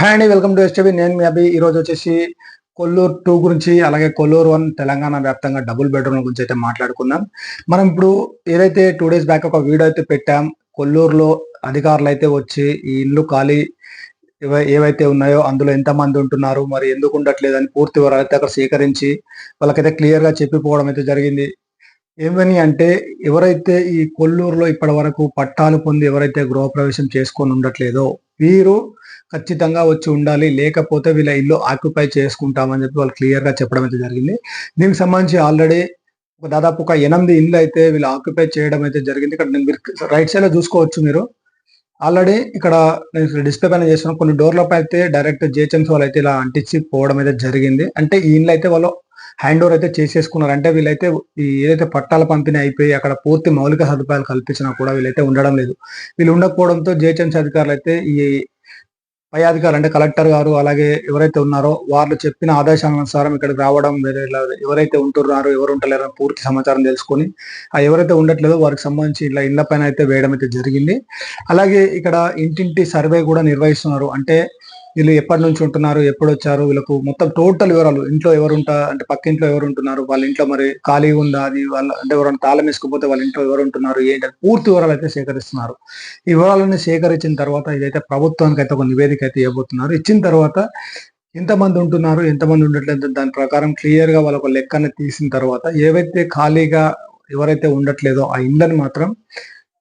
Hi అండి welcome to STV నేను మీ అభి. ఈరోజు వచ్చేసి కొల్లూరు టూ గురించి అలాగే కొల్లూరు వన్ తెలంగాణ వ్యాప్తంగా డబుల్ బెడ్రూమ్ గురించి అయితే మాట్లాడుకుందాం. మనం ఇప్పుడు ఏదైతే టూ డేస్ బ్యాక్ ఒక వీడియో అయితే పెట్టాం కొల్లూరులో అధికారులు అయితే వచ్చి ఈ ఇల్లు ఖాళీ ఏవైతే ఉన్నాయో అందులో ఎంతమంది ఉంటున్నారు మరి ఎందుకు ఉండట్లేదు అని పూర్తి వివరాలు అయితే అక్కడ సేకరించి వాళ్ళకైతే క్లియర్గా చెప్పిపోవడం అయితే జరిగింది. ఏమని అంటే ఎవరైతే ఈ కొల్లూరులో ఇప్పటి వరకు పట్టాలు పొంది ఎవరైతే గృహప్రవేశం చేసుకొని ఉండట్లేదో వీరు ఖచ్చితంగా వచ్చి ఉండాలి. లేకపోతే వీళ్ళ ఇల్లు ఆక్యుపై చేసుకుంటామని చెప్పి వాళ్ళు క్లియర్గా చెప్పడం అయితే జరిగింది. దీనికి సంబంధించి ఆల్రెడీ ఒక దాదాపు ఒక ఎనిమిది ఇండ్లు అయితే వీళ్ళు ఆక్యుపై చేయడం అయితే జరిగింది. ఇక్కడ నేను మీరు రైట్ సైడ్లో చూసుకోవచ్చు మీరు. ఆల్రెడీ ఇక్కడ నేను డిస్ప్లే పైన చేసిన కొన్ని డోర్లపై అయితే డైరెక్ట్ జిహెచ్ఎంసీ వాళ్ళు అయితే ఇలా అంటించి పోవడం అయితే జరిగింది. అంటే ఈ ఇండ్లు అయితే వాళ్ళు హ్యాండ్ ఓవర్ అయితే చేసేసుకున్నారు. అంటే వీళ్ళైతే ఈ ఏదైతే పట్టాల పంపిణీ అయిపోయి అక్కడ పూర్తి మౌలిక సదుపాయాలు కల్పించినా కూడా వీళ్ళైతే ఉండడం లేదు. వీళ్ళు ఉండకపోవడంతో జిహెచ్ఎంసీ అధికారులు అయితే ఈ పై అధికారులు అంటే కలెక్టర్ గారు అలాగే ఎవరైతే ఉన్నారో వాళ్ళు చెప్పిన ఆదేశానుసారం ఇక్కడికి రావడం వేరే ఎవరైతే ఉంటున్నారో ఎవరు ఉంటలేరో అని పూర్తి సమాచారం తెలుసుకొని ఆ ఎవరైతే ఉండట్లేదో వారికి సంబంధించి ఇలా ఇళ్ళ పైన అయితే వేయడం అయితే జరిగింది. అలాగే ఇక్కడ ఇంటింటి సర్వే కూడా నిర్వహిస్తున్నారు. అంటే వీళ్ళు ఎప్పటి నుంచి ఉంటున్నారు ఎప్పుడు వచ్చారు వీళ్ళకు మొత్తం టోటల్ వివరాలు ఇంట్లో ఎవరు ఉంటారు అంటే పక్క ఇంట్లో ఎవరు ఉంటున్నారు వాళ్ళ ఇంట్లో మరి ఖాళీ ఉందా? అది వాళ్ళ అంటే ఎవరైనా తాళం వేసుకుపోతే వాళ్ళ ఇంట్లో ఎవరు ఉంటున్నారు ఏంటి పూర్తి వివరాలు అయితే సేకరిస్తున్నారు. ఈ వివరాలన్నీ సేకరించిన తర్వాత ఇదైతే ప్రభుత్వానికి అయితే ఒక నివేదిక అయితే ఇవ్వబోతున్నారు. ఇచ్చిన తర్వాత ఎంతమంది ఉంటున్నారు ఎంతమంది ఉండట్లేదు దాని ప్రకారం క్లియర్గా వాళ్ళ ఒక లెక్కన తీసిన తర్వాత ఏవైతే ఖాళీగా ఎవరైతే ఉండట్లేదో ఆ ఇండ్లని మాత్రం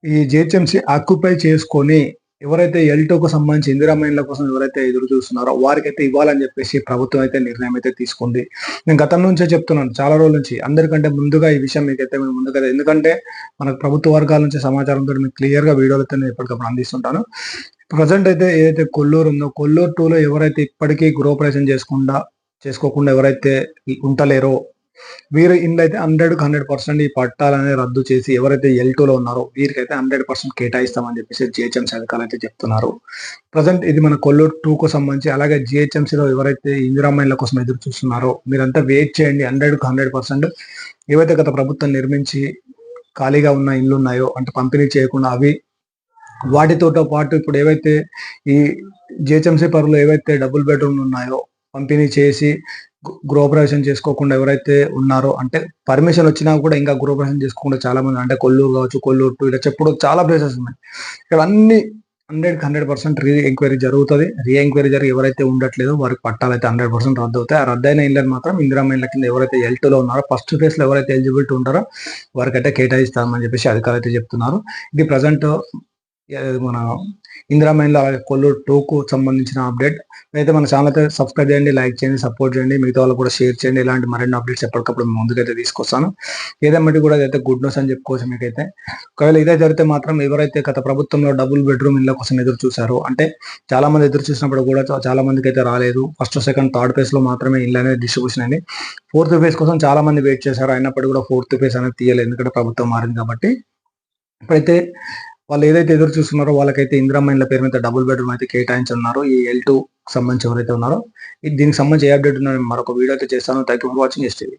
ఈ జిహెచ్ఎంసీ ఆక్యుపై చేసుకొని ఎవరైతే ఎల్టోకు సంబంధించి ఇందిరామైన్ల కోసం ఎవరైతే ఎదురు చూస్తున్నారో వారికైతే ఇవ్వాలని చెప్పేసి ప్రభుత్వం అయితే నిర్ణయం అయితే తీసుకుంది. నేను గతం నుంచే చెప్తున్నాను చాలా రోజుల నుంచి. అందరికంటే ముందుగా ఈ విషయం మీకైతే మేము ముందుగా ఎందుకంటే మనకు ప్రభుత్వ వర్గాల నుంచి సమాచారంతో మీకు క్లియర్గా వీడియోలు అయితే నేను ఎప్పటికప్పుడు అందిస్తుంటాను. ప్రజెంట్ అయితే ఏదైతే కొల్లూరు ఉందో కొల్లూరు టూలో ఎవరైతే ఇప్పటికీ గృహప్రవేశం చేసుకుండా చేసుకోకుండా ఎవరైతే ఉంటలేరో వీరు ఇండ్లు అయితే హండ్రెడ్ హండ్రెడ్ పర్సెంట్ ఈ పట్టాలనే రద్దు చేసి ఎవరైతే ఎల్లో ఉన్నారో వీరికైతే హండ్రెడ్ పర్సెంట్ కేటాయిస్తామని చెప్పేసి జిహెచ్ఎంసీ అధికారులు అయితే చెప్తున్నారు. ప్రజెంట్ ఇది మన కొల్లూరు టూకు సంబంధించి అలాగే జిహెచ్ఎంసీలో ఎవరైతే ఇందిరామైన్ల కోసం ఎదురు చూస్తున్నారో మీరంతా వెయిట్ చేయండి. హండ్రెడ్ హండ్రెడ్ పర్సెంట్ ఏవైతే గత ప్రభుత్వం నిర్మించి ఖాళీగా ఉన్న ఇల్లు ఉన్నాయో అంటే పంపిణీ చేయకుండా అవి వాటితోతో పాటు ఇప్పుడు ఏవైతే ఈ జిహెచ్ఎంసీ పరులు ఏవైతే డబుల్ బెడ్రూమ్లు ఉన్నాయో పంపిణీ చేసి గృహప్రవేశం చేసుకోకుండా ఎవరైతే ఉన్నారో అంటే పర్మిషన్ వచ్చినా కూడా ఇంకా గృహప్రవేశం చేసుకోకుండా చాలా మంది అంటే కొల్లూరు కావచ్చు కొల్లూరు టూ ఇలా చెప్పుడు చాలా ప్లేసెస్ ఉన్నాయి. ఇక్కడ అన్ని hundred hundred percent re enquiry జరుగుతుంది. రీ ఎంక్వైరీ జరిగి ఎవరైతే ఉండట్లేదో వారికి పట్టాలు అయితే హండ్రెడ్ పర్సెంట్ రద్దు అవుతాయి ఆ రద్దయిన ఇళ్ళని మాత్రం ఇందిరా ఇళ్ళ కింద ఎవరైతే ఎల్లో ఉన్నారో ఫస్ట్ ఫేజ్లో ఎవరైతే ఎలిజిబిలిటీ ఉంటారో వారికైతే కేటాయిస్తామని చెప్పేసి అధికారులు అయితే చెప్తున్నారు. ఇది ప్రజెంట్ మన ఇందిరామైన్లో అలాగే కొల్లూరు టూకు సంబంధించిన అప్డేట్. అయితే మన ఛానల్ అయితే సబ్స్క్రైబ్ చేయండి లైక్ చేయండి సపోర్ట్ చేయండి మిగతా వాళ్ళు కూడా షేర్ చేయండి. ఇలాంటి మరిన్ని అప్డేట్స్ ఎప్పటికప్పుడు ముందుకైతే తీసుకొస్తాను. ఏదేమటి కూడా అయితే గుడ్ న్యూస్ అని చెప్పుకోవచ్చు మీకైతే. ఒకవేళ ఇదే జరిగితే మాత్రం ఎవరైతే గత ప్రభుత్వంలో డబుల్ బెడ్రూమ్ ఇళ్ళ కోసం ఎదురు చూశారో అంటే చాలా మంది ఎదురు చూసినప్పుడు కూడా చాలా మందికి అయితే రాలేదు. ఫస్ట్ సెకండ్ థర్డ్ ఫేజ్లో మాత్రమే ఇల్లు అనేది డిస్ట్రిబ్యూషన్ అయింది. ఫోర్త్ ఫేజ్ కోసం చాలా మంది వెయిట్ చేశారు. అయినప్పటికీ కూడా ఫోర్త్ ఫేజ్ అనేది తీయలేదు. ఎందుకంటే ప్రభుత్వం మారింది కాబట్టి. ఇప్పుడైతే వాళ్ళు ఏదైతే ఎదురు చూస్తున్నారో వాళ్ళకైతే ఇందిరామైన్ల పేరు మీద డబుల్ బెడ్రూమ్ అయితే కేటాయించున్నారు ఈ ఎల్ టూ సంబంధించి ఎవరైతే ఉన్నారో దీనికి సంబంధించి ఏ అప్డేట్ ఉన్నారో మరొక వీడియో అయితే చేస్తాను. Thank you for watching STV